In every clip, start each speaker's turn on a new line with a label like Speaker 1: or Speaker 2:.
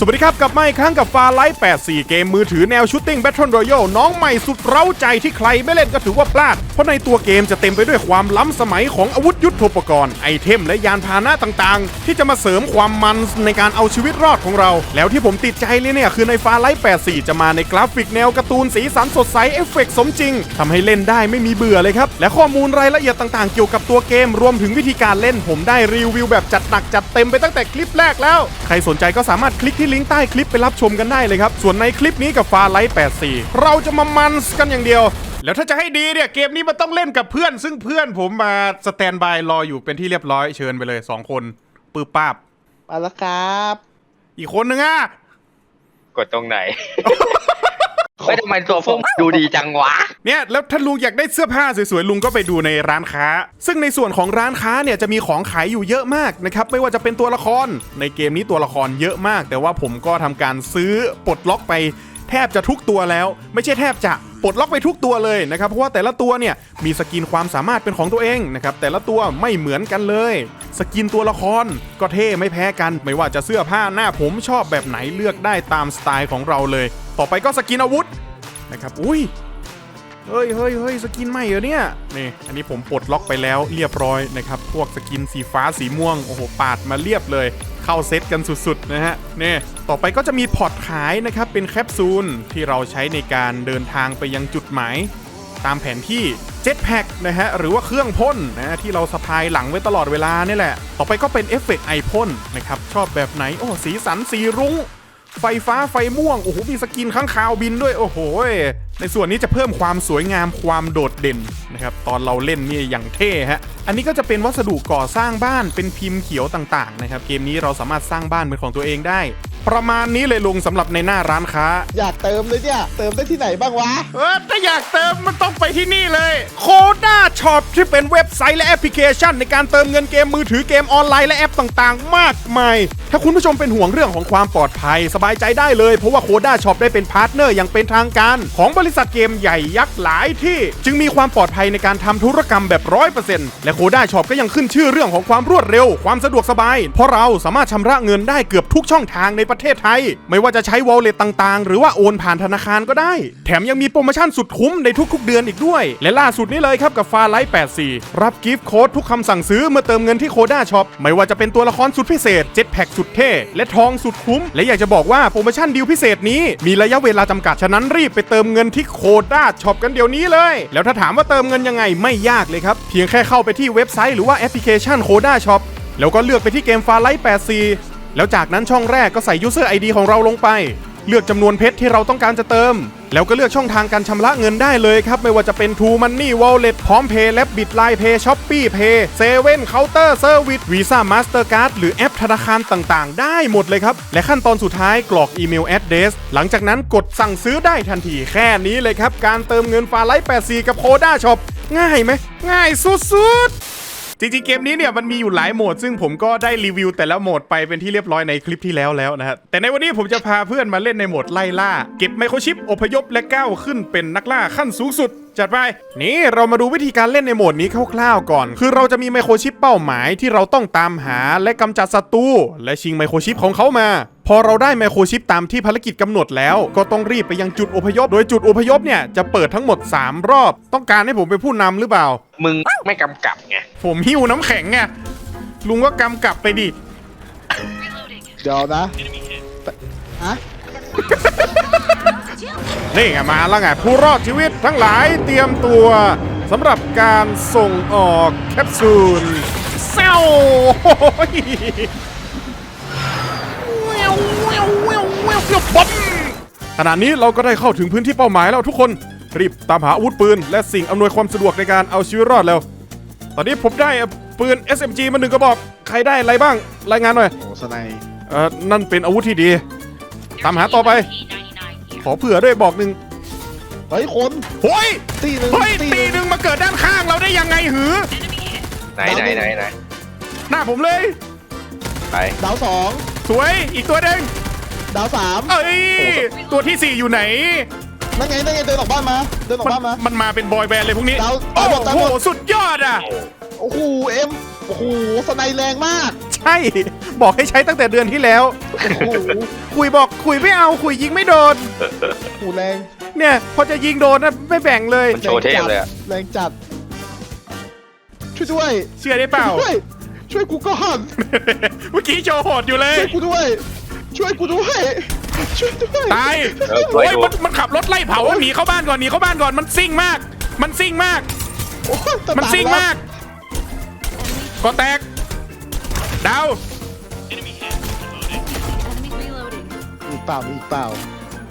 Speaker 1: สวัสดีครับ กลับมาอีกครั้งกับฟาไลท์84 เกมมือถือแนวชูตติ้งแบทเทิลรอยัลน้องใหม่สุดเร้าใจที่ใครไม่เล่นก็ถือว่าพลาด เพราะในตัวเกมจะเต็มไปด้วยความล้ำสมัยของอาวุธยุทโธปกรณ์ ไอเทมและยานพาหนะต่างๆ ที่จะมาเสริมความมันในการเอาชีวิตรอดของเรา แล้วที่ผมติดใจเลยเนี่ย คือในฟาไลท์84 จะมาในกราฟิกแนวการ์ตูนสีสันสดใสเอฟเฟกต์สมจริงทำให้เล่นได้ไม่มีเบื่อเลยครับและข้อมูลรายละเอียดต่างๆ เกี่ยวกับตัวเกมรวมถึงวิธีการเล่นผมได้รีวิวแบบจัดหนักจัดเต็มไปตั้งแต่คลิปแรกแล้ว ใครสนใจก็สามารถคลิกที่ลิงก์ใต้คลิปไปรับชมกันได้เลยครับ ส่วนในคลิปนี้กับฟาไลท์84 เราจะมามันส์กันอย่างเดียว แล้วถ้าจะให้ดีเนี่ยเกมนี้มันต้องเล่นกับเพื่อน ซึ่งเพื่อนผมมาสแตนบายรออยู่เป็นที่เรียบร้อยเชิญไปเลยสองคนปื้ป้าบ
Speaker 2: มาแล้วครับ
Speaker 1: อีกคนนึงอะ
Speaker 3: กดตรงไหน ไม่ทำไมตัวพวกดูดีจังวะ
Speaker 1: เนี่ยแล้วถ้าลุงอยากได้เสื้อผ้าสวยๆลุงก็ไปดูในร้านค้า ซึ่งในส่วนของร้านค้าเนี่ยจะมีของขายอยู่เยอะมากนะครับไม่ว่าจะเป็นตัวละคร ในเกมนี้ตัวละครเยอะมาก แต่ว่าผมก็ทำการซื้อปลดล็อกไปแทบจะทุกตัวแล้ว ไม่ใช่แทบจะปลดล็อกไปทุกตัวเลยนะครับเพราะว่าแต่ละตัวเนี่ยมีสกินความสามารถเป็นของตัวเองนะครับแต่ละตัวไม่เหมือนกันเลย สกินตัวละครก็เท่ไม่แพ้กัน ไม่ว่าจะเสื้อผ้าหน้าผมชอบแบบไหนเลือกได้ตามสไตล์ของเราเลย ต่อไปก็สกินอาวุธนะครับ อุ้ย เฮ้ยเฮ้ยเฮ้ยสกินใหม่เหรอเนี่ย นี่ อันนี้ผมปลดล็อกไปแล้วเรียบร้อยนะครับ พวกสกินสีฟ้าสีม่วง โอ้โห ปาดมาเรียบเลย เข้าเซตกันสุดๆนะฮะ นี่ ต่อไปก็จะมีพอร์ตขายนะครับ เป็นแคปซูลที่เราใช้ในการเดินทางไปยังจุดหมาย ตามแผนที่เจ็ตแพ็กนะฮะ หรือว่าเครื่องพ่นนะที่เราสะพายหลังไว้ตลอดเวลานี่แหละ ต่อไปก็เป็นเอฟเฟกต์ไอพ่นนะครับ ชอบแบบไหน โอ้ สีสันสีรุ้ง ไฟฟ้าไฟม่วง โอ้โห มีสกินข้างคาวบินด้วย โอ้โห ในส่วนนี้จะเพิ่มความสวยงามความโดดเด่นนะครับ ตอนเราเล่นนี่อย่างเท่ฮะ อันนี้ก็จะเป็นวัสดุก่อสร้างบ้านเป็นพิมพ์เขียวต่างๆนะครับ เกมนี้เราสามารถสร้างบ้านเป็นของตัวเองได้ ประมาณนี้เลยลุงสำหรับในหน้าร้านค้า
Speaker 2: อยากเติมเลยเนี่ย เติมได้ที่ไหนบ้างวะ
Speaker 1: เออถ้าอยากเติมมันต้องไปที่นี่เลยโคด้าช็อปที่เป็นเว็บไซต์และแอปพลิเคชัน ในการเติมเงินเกมมือถือเกมออนไลน์และแอปต่างๆ มากมาย ถ้าคุณผู้ชมเป็นห่วงเรื่องของความปลอดภัย สบายใจได้เลย เพราะว่าโคด้าช็อปได้เป็นพาร์ทเนอร์อย่างเป็นทางการ ของบริษัทเกมใหญ่ยักษ์หลายที่ จึงมีความปลอดภัยในการทำธุรกรรมแบบร้อยเปอร์เซ็นต์และโคด้าช็อปก็ยังขึ้นชื่อเรื่องของความรวดเร็ว ความสะดวกสบาย เพราะเราสามารถชำระเงินได้เกือบทุกช่องทางในประเทศไทย ไม่ว่าจะใช้ wallet ต่างๆ หรือว่าโอนผ่านธนาคารก็ได้ แถมยังมีโปรโมชั่นสุดคุ้มในทุกๆเดือนอีกด้วย และล่าสุดนี้เลยครับกับฟาไลท์84 รับกิฟต์โค้ดทุกคำสั่งซื้อเมื่อเติมเงินที่โคด้าช็อปไม่ว่าจะเป็นตัวละครสุดพิเศษเจ็ตแพ็กสุดเท่และทองสุดคุ้ม และอยากจะบอกว่าโปรโมชั่นดีลพิเศษนี้มีระยะเวลาจำกัดฉะนั้นรีบไปเติมเงินที่โคด้าช็อปกันเดี๋ยวนี้เลย แล้วถ้าถามว่าเติมเงินยังไงไม่ยากเลยครับเพียงแค่เข้าไปที่เว็บไซต์หรือว่าแอปพลิเคชันโคด้าช็อปแล้วก็เลือกไปที่เกมฟาไลท์84 แล้วจากนั้นช่องแรกก็ใส่ user ID ของเราลงไป เลือกจำนวนเพชรที่เราต้องการจะเติม แล้วก็เลือกช่องทางการชำระเงินได้เลยครับ ไม่ว่าจะเป็น True Money Wallet พร้อมเพย์และบิตไลน์เพย์ช้อปปี้เพย์เซเว่นเคาน์เตอร์เซอร์วิสวีซ่ามาสเตอร์การ์ดหรือแอปธนาคารต่างๆ ได้หมดเลยครับ และขั้นตอนสุดท้ายกรอกอีเมลแอดเดสหลังจากนั้นกดสั่งซื้อได้ทันทีแค่นี้เลยครับการเติมเงินฟาไลท์84กับโคด้าช็อปง่ายไหมง่ายสุดๆ จริงๆเกมนี้เนี่ยมันมีอยู่หลายโหมด ซึ่งผมก็ได้รีวิวแต่ละโหมดไปเป็นที่เรียบร้อยในคลิปที่แล้วแล้วนะฮะแต่ในวันนี้ผมจะพาเพื่อนมาเล่นในโหมดไล่ล่า เก็บไมโครชิปอพยพและก้าวขึ้นเป็นนักล่าขั้นสูงสุดจัดไป นี่เรามาดูวิธีการเล่นในโหมดนี้คร่าวๆก่อน คือเราจะมีไมโครชิปเป้าหมายที่เราต้องตามหาและกำจัดศัตรูและชิงไมโครชิปของเขามา พอเราได้ไมโครชิปตามที่ภารกิจกำหนดแล้ว ก็ต้องรีบไปยังจุดอพยพ โดยจุดอพยพเนี่ยจะเปิดทั้งหมด 3 รอบ ต้องการให้ผมเป็นผู้นำหรือเปล่า
Speaker 3: มึงไม่กำกับไง
Speaker 1: ผมหิวน้ำแข็งไง ลุงก็กำกลับไปดิ
Speaker 2: เดี๋ยวนะฮะ
Speaker 1: นี่ไงมาแล้วไงผู้รอดชีวิตทั้งหลายเตรียมตัวสำหรับการส่งออกแคปซูลเซลโอ้ยแววแวว แววแววแววบ๊อบขณะนี้เราก็ได้เข้าถึงพื้นที่เป้าหมายแล้วทุกคนรีบตามหาอาวุธปืน และสิ่งอำนวยความสะดวกในการเอาชีวิตรอดแล้ว ตอนนี้ผมได้ปืน SMG มาหนึ่งกระบอก ใครได้อะไรบ้าง รายงานหน่อย
Speaker 2: โอ้สไนย
Speaker 1: เออนั่นเป็นอาวุธที่ดี ตามหาต่อไป ขอเผื่อด้วยบอกหนึ่ง
Speaker 2: เฮ้ยคน
Speaker 1: โอ้ย
Speaker 2: ตีหนึ่ง
Speaker 1: เฮ้ย
Speaker 2: ตี
Speaker 1: ตี
Speaker 2: ห
Speaker 1: ห
Speaker 2: นึ่ง
Speaker 1: นึ่งมาเกิดด้านข้างเราได้ยังไงหือ
Speaker 3: ไหนไหนไหนไหน
Speaker 1: หน้าผมเลย
Speaker 3: ไป
Speaker 2: ดาวสอง
Speaker 1: สวยอีกตัวหนึ่ง
Speaker 2: ดาวสาม
Speaker 1: เอ้ยตัวที่สี่อยู่ไหน
Speaker 2: นั่นไงนั่นไงเดินออกบ้านมา เดินออก
Speaker 1: มัน
Speaker 2: บ้านมา
Speaker 1: มันมาเป็นบอยแบนด์เลยพวกนี้
Speaker 2: ดาว
Speaker 1: โอ้
Speaker 2: ดาวหมดดาว
Speaker 1: โห
Speaker 2: หมด
Speaker 1: สุดยอดอะ
Speaker 2: โอ้โหเอ็มโอ้โหสไนยแรงมาก
Speaker 1: ใช่มบอกให้ใช้ตั้งแต่เดือนที่แล้ว
Speaker 2: โอ้โห
Speaker 1: คุยบอกคุยไม่เอาคุยยิงไม่โดน
Speaker 2: หูแรง
Speaker 1: เนี่ย พอจะยิงโดนนะไม่แบ่งเลย
Speaker 3: มันโชว์เทพเลยอะ
Speaker 2: แรงจัด ช่วยด้วย
Speaker 1: เชื่อได้เปล่า
Speaker 2: ช่วยช่วยกูก่อน
Speaker 1: เมื่อกี้โชว์โหดอยู่เลย
Speaker 2: ช่วยกูด้วย ช่วยกูด้วย ช่วยด้วย
Speaker 1: ตาย
Speaker 3: เออช่ว
Speaker 1: โอ้
Speaker 3: ย
Speaker 1: ย
Speaker 3: ดู
Speaker 1: มันมันขับรถไล่เผาหนีเข้าบ้านก่อนหนีเข้าบ้านก่อนมันซิ่งมาก มันซิ่งมาก
Speaker 2: โอ้ยจะ
Speaker 1: มัน
Speaker 2: ตย
Speaker 1: ซิ่ง
Speaker 2: แล้ว
Speaker 1: มากก็แตกดาว
Speaker 4: Enemy reloading.
Speaker 2: มีอีกเปล่ามีอีกเปล่า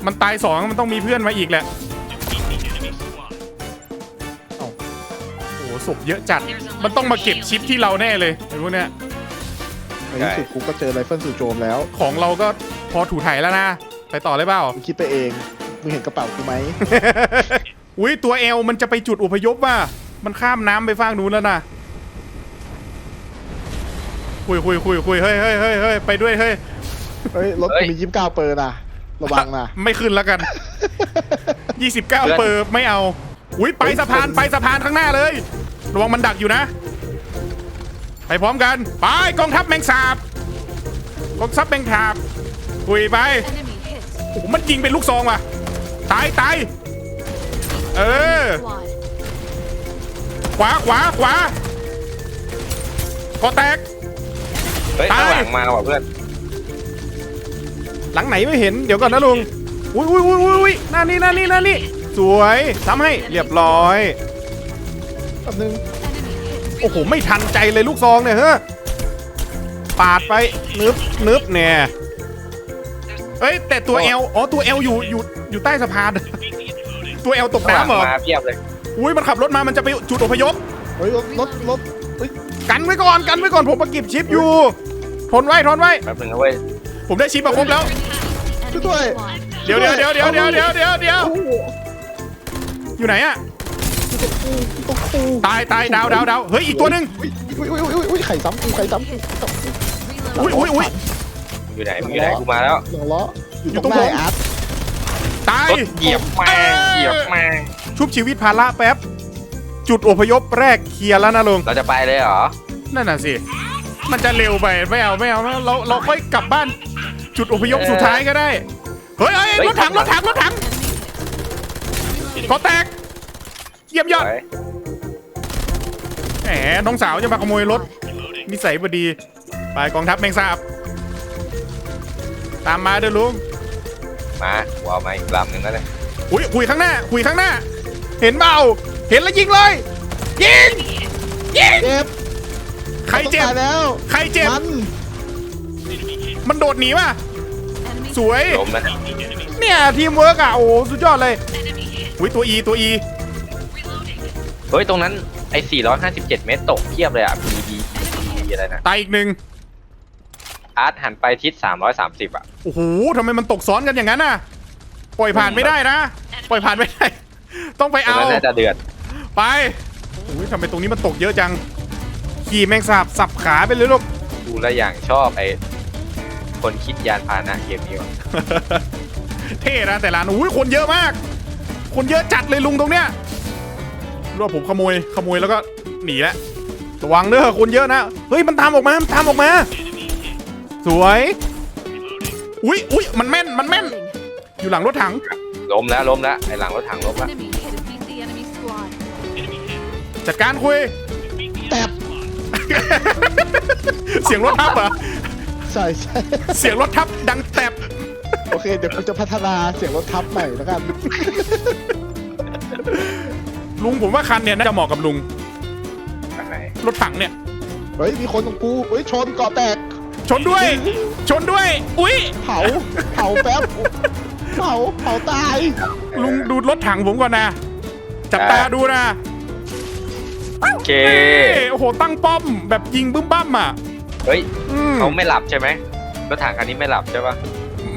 Speaker 1: มันตายสองมันต้องมีเพื่อนมาอีกแหละเอ้าโอ้โหศพเยอะจัด มันต้องมาเก็บชิปที่เราแน่เลยไอ้พวกเนี้ย
Speaker 2: ในที่สุดกูก็เจอไรเฟิลสู่โจมแล้ว
Speaker 1: ของเราก็พอถูถ่ายแล้วนะ ไปต่อเลยเปล่า
Speaker 2: มึงคิดไปเองมึงเห็นกระเป๋ากูไหม
Speaker 1: อุ้ยตัวเอลมันจะไปจุดอพยพว่ะมันข้ามน้ำไปฝั่งนู้นแล้วนะคุยคุยคุยคุยเฮ้ยเฮ้ยเฮ้ยเฮ้ยไปด้วยเฮ้ย
Speaker 2: เฮ้ยรถกูมียิ้มก้าวเปอร์นะระวังนะ
Speaker 1: ไม่ขึ้นแล้วกัน29เปอร์ไม่เอาอุ้ยไปสะพานไปสะพานข้างหน้าเลยระวังมันดักอยู่นะ ไปพร้อมกัน ไปกองทัพแมงสาบกองทัพแมงสาบคุยไป
Speaker 4: Enemy hit.
Speaker 1: โอ้โหมันยิงเป็นลูกซองว่ะตายตายเออ
Speaker 4: Squad.
Speaker 1: ขวาขวาขวาก็แตก
Speaker 3: เฮ้ย
Speaker 1: ตาย
Speaker 3: ข้างหลังมาว่ะเพื่อน
Speaker 1: หลังไหนไม่เห็นเดี๋ยวก่อนนะลุงอุ้ยอุ้ยอุ้ยอุ้ยอุ้ยหน้านี่หน้านี่หน้านี่สวยทำให้เรียบร้อย
Speaker 2: แป๊บนึง
Speaker 4: Enemy hit.
Speaker 1: โอ้โห ไม่ทันใจเลยลูกซองเนี่ยเฮ้ปาดไปนึบนึบเนี่ยเอ้ย แต่ตัวเอลอ๋อ ตัวเอลอยู่อยู่อยู่ใต้สะพาน ตัวเอลตกน้ำเหรอ
Speaker 3: มาเพียบเลย
Speaker 1: อุ้ย มันขับรถมา มันจะไปจุดอพยพ
Speaker 2: เฮ้ยรถรถ
Speaker 1: กันไว้ก่อน กันไว้ก่อน ผมประกิบชิปอยู่ ทนไว้ ทนไว้
Speaker 3: แป๊บนึงนะเว้
Speaker 1: ผมได้ชิปมาครบแล้ว ช่วยวย เดี๋ยวเดี๋ยวเดี๋ยวเดี๋ยวเดี๋ยวเดี๋ยวเดี๋ยว
Speaker 2: อ
Speaker 1: ยู่ไหนอะ
Speaker 2: ตกกู
Speaker 1: ตายตายดาวดาวดาวเฮ้ยอีกตัวหนึ่ง
Speaker 2: อุ้ยอุ้ยอุ้ยอุ้ยอุ้ยไข่ซ้ำกูไข่ซ้ำกูซ้ำกู
Speaker 1: อุ้ยอุ้ยอุ้ย
Speaker 3: อยู่ไหนมึงอยู่ไหนกูมาแล้ว
Speaker 2: หลังล้ออยู่
Speaker 1: อยู่
Speaker 2: ตรง
Speaker 1: ตรง
Speaker 2: ไหน
Speaker 1: ผม
Speaker 2: อาร์ต
Speaker 1: ตาย
Speaker 3: รถเหยียบแม่งเหยียบแม่ง
Speaker 1: ชุบชีวิตภาระแป๊บ จุดอพยพแรกเคลียร์แล้วนะลุง
Speaker 3: เราจะไปเลยเหรอ
Speaker 1: นั่นน่ะสิมันจะเร็วไปไม่เอาไม่เอาเราเราค่อยกลับบ้าน จุดอพยพสุดท้ายก็ได้เฮ้ยเฮ้ย
Speaker 3: เฮ้ย
Speaker 1: รถถังรถถังรถถังขอแตกเยี่ยมยอด
Speaker 3: ไป
Speaker 1: แหมน้องสาวจะมาขโมยรถนิสัยบดี ไปกองทัพแมงสาบ ตามมาเด้อลุง
Speaker 3: มากูเอามาอีกลำหนึ่งแล้วเนี่ย
Speaker 1: อุ้ยคุยข้างหน้า คุยข้างหน้า เห็นเปล่าเห็นแล้วยิงเลย ยิง ยิง
Speaker 2: เจ็บ
Speaker 1: ใครเจ็บ
Speaker 2: ต้องตายแล้ว
Speaker 1: ใครเจ็บ
Speaker 2: มัน
Speaker 1: มันโดดหนีว่ะ
Speaker 4: Enemy
Speaker 1: สวย
Speaker 3: ล้มนะ
Speaker 1: เนี่ยทีมเวิร์กอะ โอ้โหสุดยอดเลยอุ้ยตัว E ตัว E
Speaker 3: เฮ้ย ตรงนั้นไอ้457 เมตรตกเทียบเลยอะ PB อะไรนะ
Speaker 1: ตายอีกหนึ่ง
Speaker 3: อาร์ตหันไปทิศ 330 อะ
Speaker 1: โอ้โหทำไมมันตกซ้อนกันอย่างนั้นน่ะ ปล่อยผ่านไม่ได้นะ ปล่อยผ่านไม่ได้ ต้องไป
Speaker 3: ตรง
Speaker 1: เอา
Speaker 3: นั้นน่าจะเดือด
Speaker 1: ไปอุ้ยทำไมตรงนี้มันตกเยอะจัง ขี่แมงสาบสับขาไปเลยลูก
Speaker 3: ดูแลวอย่างชอบไอ้คนคิดยานพาหนะเกมนี้ว่ะ
Speaker 1: เท่นะแต่ร้านอุ้ยคนเยอะมาก คนเยอะจัดเลยลุงตรงเนี้ย รู้ว่าผมขโมยขโมยแล้วก็หนีแล้วระวังเด้อคนเยอะนะเฮ้ยมันตามออกมามันตามออกมา สวยอุ้ยอุ้ยมันแม่นมันแม่น
Speaker 4: reloading.
Speaker 1: อยู่หลังรถถัง
Speaker 3: ล้มแล้วล้มแล้วไอ้หลังรถถังล้มแล้ว
Speaker 4: Enemy hit. Defeat the enemy squad.
Speaker 1: จัดการคุย
Speaker 2: แตบ
Speaker 1: เสียงรถทับเหรอ
Speaker 2: ใช่ใช่
Speaker 1: เสียงรถทับดังแตบ
Speaker 2: โอเค เดี๋ยวกูจะพัฒนาเสียงรถทับใหม่แล้วกัน
Speaker 1: ลุงผมว่าคันเนี่ยน่าจะเหมาะกับลุง
Speaker 3: อันไหน
Speaker 1: รถถังเนี่ย
Speaker 2: เฮ้ย มีคนของกูเฮ้ย ชนเกาะแตก
Speaker 1: ชนด้วย ชนด้วย อุ้ย
Speaker 2: เผา เผาแป๊บ เผา เผาตาย
Speaker 1: ลุงดูรถถังผมก่อนนะ จับตาดูนะ
Speaker 3: โอเค
Speaker 1: เอ้โอ้โห ตั้งป้อมแบบยิงบึ้มบ้ามอะ
Speaker 3: เฮ้ย
Speaker 1: อืม
Speaker 3: เขาไม่หลับใช่ไหมรถถังคันนี้ไม่หลับใช่ปะ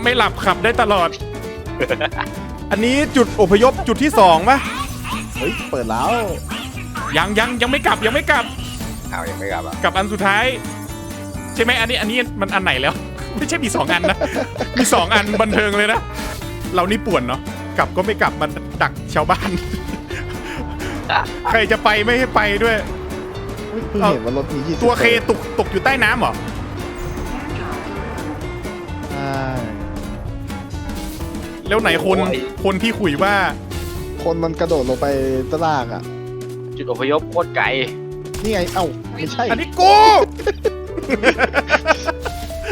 Speaker 1: ไม่หลับขับได้ตลอด อันนี้จุดอพยพจุดที่สองปะ
Speaker 2: เฮ้ยเปิดแล้ว
Speaker 1: ยังยังยังไม่กลับยังไม่กลับ
Speaker 3: เอายังไม่กลับอะ
Speaker 1: กลับอันสุดท้าย ใช่ไหมอันนี้อันนี้มันอันไหนแล้ว ไม่ใช่มีสองอันนะ มีสองอันบันเทิงเลยนะ เรานี่ป่วนเนาะกลับก็ไม่กลับมันดักชาวบ้าน ใครจะไปไม่ให้ไปด้วย
Speaker 2: เห็นว่ารถมียี่สิบ
Speaker 1: ตัวเคตกตกอยู่ใต้น้ำเหรอแล้วไหนคนคนที่คุยว่า
Speaker 2: คนมันกระโดดลงไปตลากอะ
Speaker 3: จุดอพยพโคตรไกล
Speaker 2: นี่ไง เอ้า ไม่ใช่
Speaker 1: อันนี้กู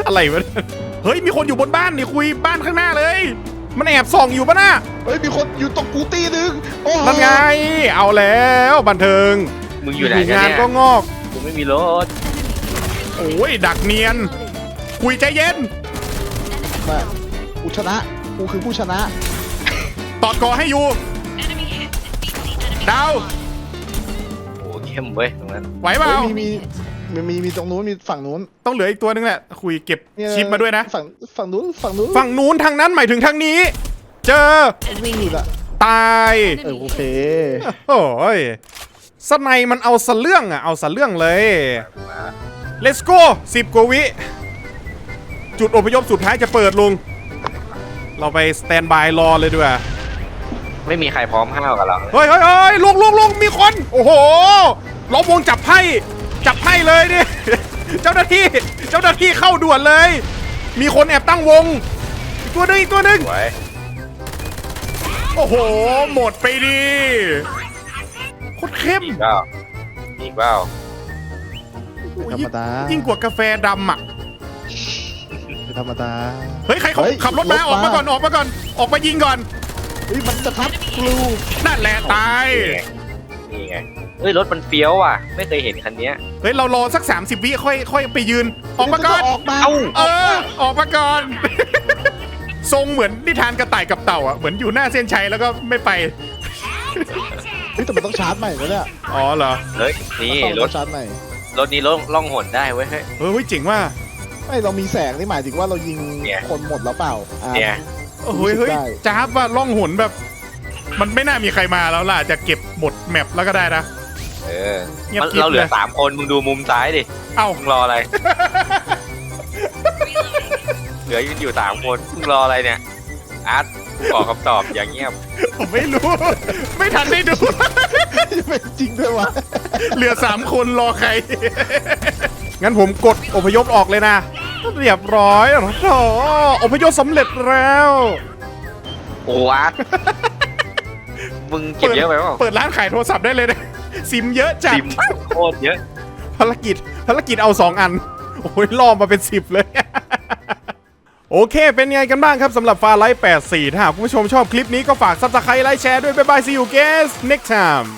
Speaker 1: อะไรวะเนี่ยเฮ้ย มีคนอยู่บนบ้านนี่คุยบ้านข้างหน้าเลย มันแอบส่องอยู่ปะน่ะ
Speaker 2: เฮ้ย มีคนอยู่ตรงกูตีหนึง โอ้โห
Speaker 1: นั่นไง เอาแล้วบันเทิง
Speaker 3: มึงอยู่ไหนกัน
Speaker 1: งาน
Speaker 3: เนี่ย
Speaker 1: ก็งอก
Speaker 3: กูไม่มีรถ
Speaker 1: โอ้ย ดักเนียน คุยใจเย็น
Speaker 2: มากูชนะ กูคือผู้ชนะ
Speaker 1: ตอดกอให้อยู่ ดาว
Speaker 3: โอ้เข้มเว้ยตรงนั้น
Speaker 1: ไหวเปล่า
Speaker 2: เฮ้ยมีมีมีมีมีตรงนู้นมีฝั่งนู้น
Speaker 1: ต้องเหลืออีกตัวนึงแหละคุยเก็บ
Speaker 2: เนี่ย
Speaker 1: ชิปมาด้วยนะ
Speaker 2: ฝั่งฝั่งนู้นฝั่งนู้น
Speaker 1: ฝั่งนู้นทางนั้นหมายถึงทางนี้ เจอ
Speaker 2: วิ่งอยู่ละ
Speaker 1: ตาย
Speaker 2: เออโอเค
Speaker 1: โอ้ยสไนมันเอาสะเรื่องอะเอาสะเรื่องเลย let's go สิบกว่าวิ จุดอพยพสุดท้ายจะเปิดลุง เราไปสแตนบายรอเลยดีกว่า
Speaker 3: ไม่มีใครพร้อมห้าวกับเราเลย
Speaker 1: เฮ้ยเฮ้ยเฮ้ยลุงลุงลุงมีคน โอ้โหล้อมวงจับไพ่จับไพ่เลยดิ เจ้าหน้าที่ เจ้าหน้าที่เข้าด่วนเลย มีคนแอบตั้งวงอีกตัวหนึงอีกตัวหนึง
Speaker 3: ไว้
Speaker 1: โอ้โห หมดไปดิโคตรเข้ม
Speaker 3: อีกเปล่าอีกเปล่า
Speaker 2: ธรรมดา
Speaker 1: ยิ่งกว่ากาแฟดำอะ
Speaker 2: ธรรมดา
Speaker 1: เฮ้ย ใครเขา
Speaker 2: เฮ้ย
Speaker 1: ขับรถมา ร
Speaker 2: ถมา
Speaker 1: ออกมาก่อน ออกมาก่อน ออกมายิงก่อน
Speaker 2: เฮ้ยมันจะทับกลู
Speaker 1: นั่นแหละตาย
Speaker 3: นี่ไงเฮ้ยรถมันเฟี้ยวว่ะ ไม่เคยเห็นคันเนี้ย
Speaker 1: เฮ้ยเรารอสัก 30 วิค่อยค่อยไปยืน ออกมาก่อน
Speaker 2: ออกมา
Speaker 3: เอ้า
Speaker 1: เออ ออกมาก่อน ทรงเหมือนนิทานกระต่ายกับเต่าอะ เหมือนอยู่หน้าเส้นชัยแล้วก็ไม่ไป
Speaker 2: เฮ้ยแต่มันต้องชาร์จใหม่แล้วเนี่ย
Speaker 1: อ๋อเหรอ
Speaker 3: เฮ้ยนี่
Speaker 2: ต้อง
Speaker 3: ร
Speaker 2: ต้
Speaker 3: ถ
Speaker 2: องชาร์จใหม่
Speaker 3: รถนี้ล่องล่องหนได้เว้ยเฮ้ย
Speaker 1: เฮ้ยเจ๋งว่ะ
Speaker 2: ไม่เรามีแสงนี่หมายถึงว่าเรายิง
Speaker 3: เนี่ย
Speaker 2: คนหมดแล้วเปล่าอะ
Speaker 3: เนี่ย
Speaker 1: เฮ้ยเฮ้ย
Speaker 2: ได้
Speaker 1: จ้าบว่าล่องหนแบบ มันไม่น่ามีใครมาแล้วล่ะจะเก็บหมดแมปแล้วก็ได้นะ
Speaker 3: เออ
Speaker 1: เงียบ
Speaker 3: มัน
Speaker 1: กริบ
Speaker 3: เราเหลือ
Speaker 1: เลย
Speaker 3: สามคนมึงดูมุมซ้ายดิ
Speaker 1: เอ้า
Speaker 3: มึงรออะไร เหลืออยู่สามคนมึงรออะไรเนี่ยอาร์ตขอคำตอบอย่างเงียบ
Speaker 1: ผมไม่รู้ ไม่ทันได้ดู
Speaker 2: เป็นจริงด้วยวะ
Speaker 1: เหลือสามคนรอใคร งั้นผมกดอพยพออกเลยนะ เรียบร้อยโอ้โหอพยพสำเร็จแล้ว
Speaker 3: โอ้อาร์ตมึงเก็บเยอะไปเปล่า
Speaker 1: เปิดร้านขายโทรศัพท์ได้เลยนะซิมเยอะจัด
Speaker 3: ซิมโคตรเยอะ
Speaker 1: ภารกิจ ภารกิจเอาสองอัน โอ้ยล่อมาเป็นสิบเลย โอเค เป็นไงกันบ้างครับสำหรับฟาไลท์84 ถ้าหากคุณผู้ชมชอบคลิปนี้ก็ฝากซับสไครต์ไลค์แชร์ด้วย บ๊ายบาย see you guys next time